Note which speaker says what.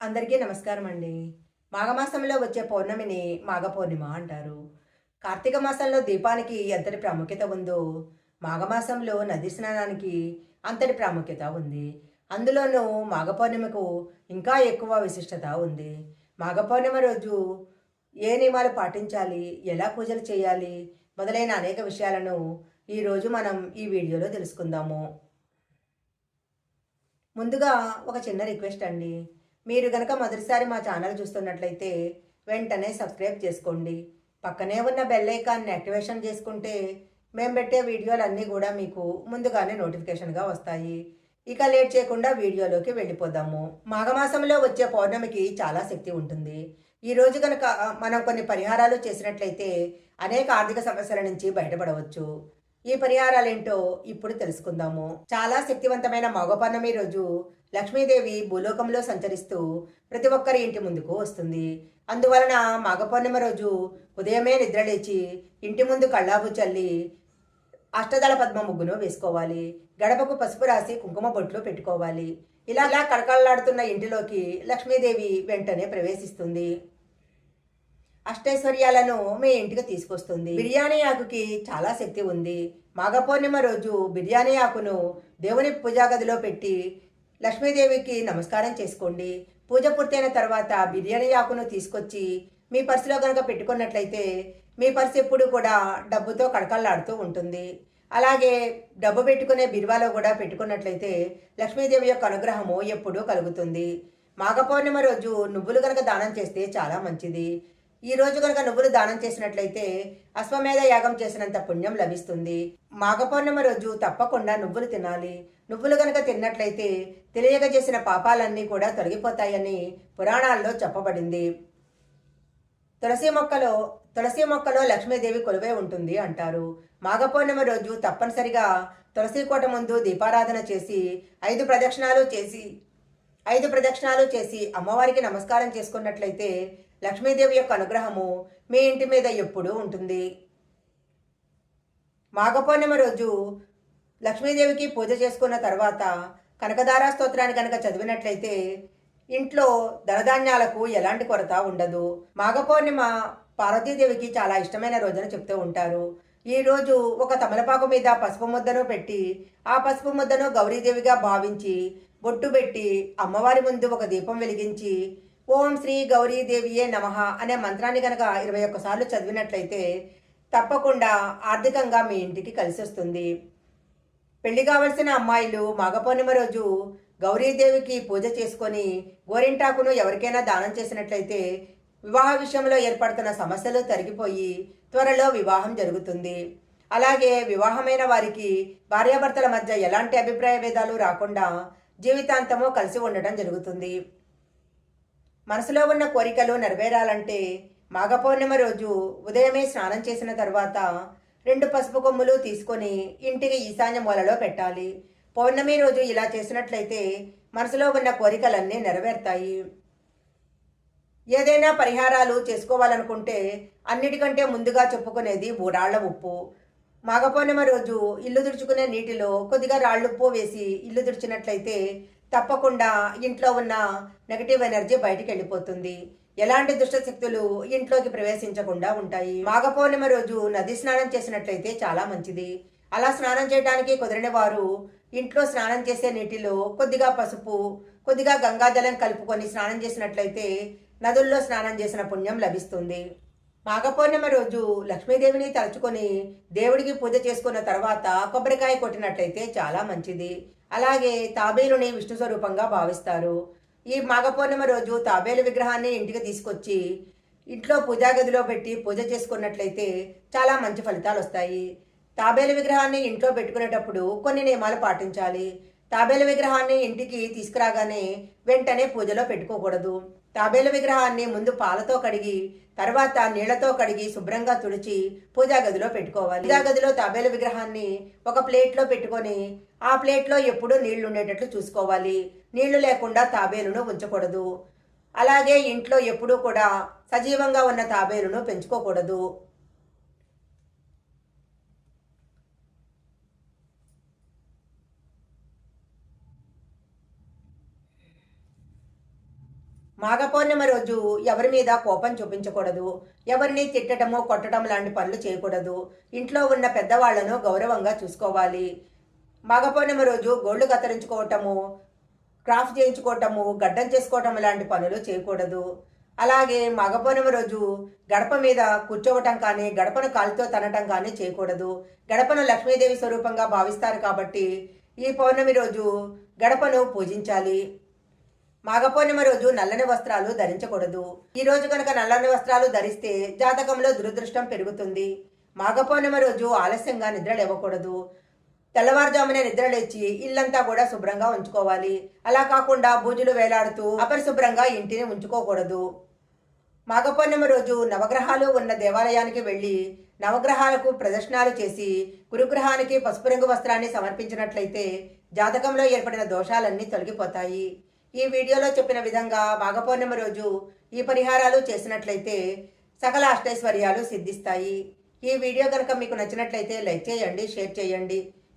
Speaker 1: అందరికీ నమస్కారం అండి. మాఘమాసంలో వచ్చే పౌర్ణమిని మాఘ పౌర్ణిమ అంటారు. కార్తీక మాసంలో దీపానికి ఎంతటి ప్రాముఖ్యత ఉందో మాఘమాసంలో నది స్నానానికి అంతటి ప్రాముఖ్యత ఉంది. అందులోనూ మాఘ పౌర్ణిమకు ఇంకా ఎక్కువ విశిష్టత ఉంది. మాఘ పౌర్ణిమ రోజు ఏ నియమాలు పాటించాలి ఎలా పూజలు చేయాలి మొదలైన అనేక విషయాలను ఈరోజు మనం ఈ వీడియోలో తెలుసుకుందాము. ముందుగా ఒక చిన్న రిక్వెస్ట్ అండి. మీరు గనక మొదటిసారి మా ఛానల్ చూస్తున్నట్లయితే వెంటనే సబ్స్క్రైబ్ చేసుకోండి. పక్కనే ఉన్న బెల్ ఐకాన్ని యాక్టివేషన్ చేసుకుంటే మేము పెట్టే వీడియోలన్నీ కూడా మీకు ముందుగానే నోటిఫికేషన్గా వస్తాయి. ఇక లేట్ చేయకుండా వీడియోలోకి వెళ్ళిపోదాము. మాఘమాసంలో వచ్చే పౌర్ణమికి చాలా శక్తి ఉంటుంది. ఈ రోజు కనుక మనం కొన్ని పరిహారాలు చేసినట్లయితే అనేక ఆర్థిక సమస్యల నుంచి బయటపడవచ్చు. ఈ పరిహారాలేంటో ఇప్పుడు తెలుసుకుందాము. చాలా శక్తివంతమైన మాఘ పౌర్ణమి రోజు లక్ష్మీదేవి భూలోకంలో సంచరిస్తూ ప్రతి ఒక్కరి ఇంటి ముందుకు వస్తుంది. అందువలన మాఘ పౌర్ణమి రోజు ఉదయమే నిద్రలేచి ఇంటి ముందు కళ్ళాపు చల్లి అష్టదళ పద్మ ముగ్గును వేసుకోవాలి. గడపకు పసుపు రాసి కుంకుమ బొట్లు పెట్టుకోవాలి. ఇలా ఇలా కడకళ్ళాడుతున్న ఇంటిలోకి లక్ష్మీదేవి వెంటనే ప్రవేశిస్తుంది. అష్టైశ్వర్యాలను మీ ఇంటికి తీసుకొస్తుంది. బిర్యానీ ఆకుకి చాలా శక్తి ఉంది. మాఘ పౌర్ణిమ రోజు బిర్యానీ ఆకును దేవుని పూజా గదిలో పెట్టి లక్ష్మీదేవికి నమస్కారం చేసుకోండి. పూజ పూర్తయిన తర్వాత బిర్యానీ ఆకును తీసుకొచ్చి మీ పర్సులో కనుక పెట్టుకున్నట్లయితే మీ పర్సు ఎప్పుడు కూడా డబ్బుతో కడకల్లాడుతూ ఉంటుంది. అలాగే డబ్బు పెట్టుకునే బిరువాలో కూడా పెట్టుకున్నట్లయితే లక్ష్మీదేవి యొక్క అనుగ్రహము ఎప్పుడూ కలుగుతుంది. మాఘ పౌర్ణిమ రోజు నువ్వులు కనుక దానం చేస్తే చాలా మంచిది. ఈ రోజు కనుక నువ్వులు దానం చేసినట్లయితే అశ్వమేధ యాగం చేసినంత పుణ్యం లభిస్తుంది. మాఘ పౌర్ణమి రోజు తప్పకుండా నువ్వులు తినాలి. నువ్వులు కనుక తిన్నట్లయితే తెలియక చేసిన పాపాలన్నీ కూడా తొలగిపోతాయని పురాణాల్లో చెప్పబడింది. తులసి మొక్కలో తులసి మొక్కలో లక్ష్మీదేవి కొలువై ఉంటుంది అంటారు. మాఘ పౌర్ణమి రోజు తప్పనిసరిగా తులసి కోట ముందు దీపారాధన చేసి ఐదు ప్రదక్షిణాలు చేసి ఐదు ప్రదక్షిణాలు చేసి అమ్మవారికి నమస్కారం చేసుకున్నట్లయితే లక్ష్మీదేవి యొక్క అనుగ్రహము మీ ఇంటి మీద ఎప్పుడూ ఉంటుంది. మాఘ పౌర్ణమి రోజు లక్ష్మీదేవికి పూజ చేసుకున్న తర్వాత కనకదార స్తోత్రాన్ని కనుక చదివినట్లయితే ఇంట్లో ధనధాన్యాలకు ఎలాంటి కొరత ఉండదు. మాఘ పౌర్ణిమ పార్వతీదేవికి చాలా ఇష్టమైన రోజున చెప్తూ ఉంటారు. ఈ రోజు ఒక తమలపాకు మీద పసుపు ముద్దను పెట్టి ఆ పసుపు ముద్దను గౌరీదేవిగా భావించి బొట్టు పెట్టి అమ్మవారి ముందు ఒక దీపం వెలిగించి ఓం శ్రీ గౌరీదేవియే నమః అనే మంత్రాన్ని కనుక ఇరవై ఒక్కసార్లు చదివినట్లయితే తప్పకుండా ఆర్థికంగా మీ ఇంటికి కలిసి వస్తుంది పెళ్ళి కావలసిన అమ్మాయిలు మాఘ పౌర్ణిమ రోజు గౌరీదేవికి పూజ చేసుకొని గోరింటాకును ఎవరికైనా దానం చేసినట్లయితే వివాహ విషయంలో ఏర్పడుతున్న సమస్యలు తరిగిపోయి త్వరలో వివాహం జరుగుతుంది. అలాగే వివాహమైన వారికి భార్యాభర్తల మధ్య ఎలాంటి అభిప్రాయ భేదాలు రాకుండా జీవితాంతము కలిసి ఉండటం జరుగుతుంది. మనసులో ఉన్న కోరికలు నెరవేరాలంటే మాఘ పౌర్ణిమ రోజు ఉదయమే స్నానం చేసిన తర్వాత రెండు పసుపు కొమ్ములు తీసుకొని ఇంటికి ఈశాన్య మూలలో పెట్టాలి. పౌర్ణమి రోజు ఇలా చేసినట్లయితే మనసులో ఉన్న కోరికలన్నీ నెరవేరుతాయి. ఏదైనా పరిహారాలు చేసుకోవాలనుకుంటే అన్నిటికంటే ముందుగా చెప్పుకునేది ఊరాళ్ళ ఉప్పు. మాఘ పౌర్ణమి రోజు ఇల్లు తుడుచుకునే నీటిలో కొద్దిగా రాళ్ళుప్పు వేసి ఇల్లు తుడిచినట్లయితే తప్పకుండా ఇంట్లో ఉన్న నెగటివ్ ఎనర్జీ బయటికి వెళ్ళిపోతుంది. ఎలాంటి దుష్టశక్తులు ఇంట్లోకి ప్రవేశించకుండా ఉంటాయి. మాఘ పౌర్ణమి రోజు నది స్నానం చేసినట్లయితే చాలా మంచిది. అలా స్నానం చేయడానికి కుదిరిన వారు ఇంట్లో స్నానం చేసే నీటిలో కొద్దిగా పసుపు కొద్దిగా గంగాజలం కలుపుకొని స్నానం చేసినట్లయితే నదుల్లో స్నానం చేసిన పుణ్యం లభిస్తుంది. మాఘ పౌర్ణమి రోజు లక్ష్మీదేవిని తలుచుకొని దేవుడికి పూజ చేసుకున్న తర్వాత కొబ్బరికాయ కొట్టినట్లయితే చాలా మంచిది. అలాగే తాబేలుని విష్ణు స్వరూపంగా భావిస్తారు. ఈ మాఘ పౌర్ణమి రోజు తాబేలు విగ్రహాన్ని ఇంటికి తీసుకొచ్చి ఇంట్లో పూజా గదిలో పెట్టి పూజ చేసుకున్నట్లయితే చాలా మంచి ఫలితాలు వస్తాయి. తాబేలు విగ్రహాన్ని ఇంట్లో పెట్టుకునేటప్పుడు కొన్ని నియమాలు పాటించాలి. తాబేలు విగ్రహాన్ని ఇంటికి తీసుకురాగానే వెంటనే పూజలో పెట్టుకోకూడదు. తాబేలు విగ్రహాన్ని ముందు పాలతో కడిగి తర్వాత నీళ్ళతో కడిగి శుభ్రంగా తుడిచి పూజా గదిలో పెట్టుకోవాలి. పూజా గదిలో తాబేలు విగ్రహాన్ని ఒక ప్లేట్లో పెట్టుకొని ఆ ప్లేట్లో ఎప్పుడూ నీళ్ళు ఉండేటట్లు చూసుకోవాలి. నీళ్ళు లేకుండా తాబేలును ఉంచకూడదు. అలాగే ఇంట్లో ఎప్పుడూ కూడా సజీవంగా ఉన్న తాబేలును పెంచుకోకూడదు. మాఘ పౌర్ణమి రోజు ఎవరి మీద కోపం చూపించకూడదు. ఎవరిని తిట్టడము కొట్టడం లాంటి పనులు చేయకూడదు. ఇంట్లో ఉన్న పెద్దవాళ్ళను గౌరవంగా చూసుకోవాలి. మాఘ పౌర్ణమి రోజు గోళ్ళు కత్తిరించుకోవటము క్రాఫ్ట్ చేయించుకోవటము గడ్డం చేసుకోవటం లాంటి పనులు చేయకూడదు. అలాగే మాఘ రోజు గడప మీద కూర్చోవటం కానీ గడపను కాలుతో తనటం కానీ చేయకూడదు. గడపను లక్ష్మీదేవి స్వరూపంగా భావిస్తారు కాబట్టి ఈ పౌర్ణమి రోజు గడపను పూజించాలి. మాఘ పౌర్ణమి రోజు నల్లని వస్త్రాలు ధరించకూడదు. ఈ రోజు కనుక నల్లని వస్త్రాలు ధరిస్తే జాతకంలో దురదృష్టం పెరుగుతుంది. మాఘ పౌర్ణమి రోజు ఆలస్యంగా నిద్ర లేవకూడదు. తెల్లవారుజామునే నిద్రలేచి ఇల్లంతా కూడా శుభ్రంగా ఉంచుకోవాలి. అలా కాకుండా బూజులు వేలాడుతూ అపరిశుభ్రంగా ఇంటిని ఉంచుకోకూడదు. మాఘపౌర్ణమి రోజు నవగ్రహాలు ఉన్న దేవాలయానికి వెళ్ళి నవగ్రహాలకు ప్రదర్శనాలు చేసి గురుగ్రహానికి పసుపు రంగు వస్త్రాన్ని సమర్పించినట్లయితే జాతకంలో ఏర్పడిన దోషాలన్నీ తొలగిపోతాయి. ఈ వీడియోలో చెప్పిన విధంగా మాఘపౌర్ణమి రోజు ఈ పరిహారాలు చేసినట్లయితే సకల అష్టైశ్వర్యాలు సిద్ధిస్తాయి. ఈ వీడియో కనుక మీకు నచ్చినట్లయితే లైక్ చేయండి షేర్ చేయండి.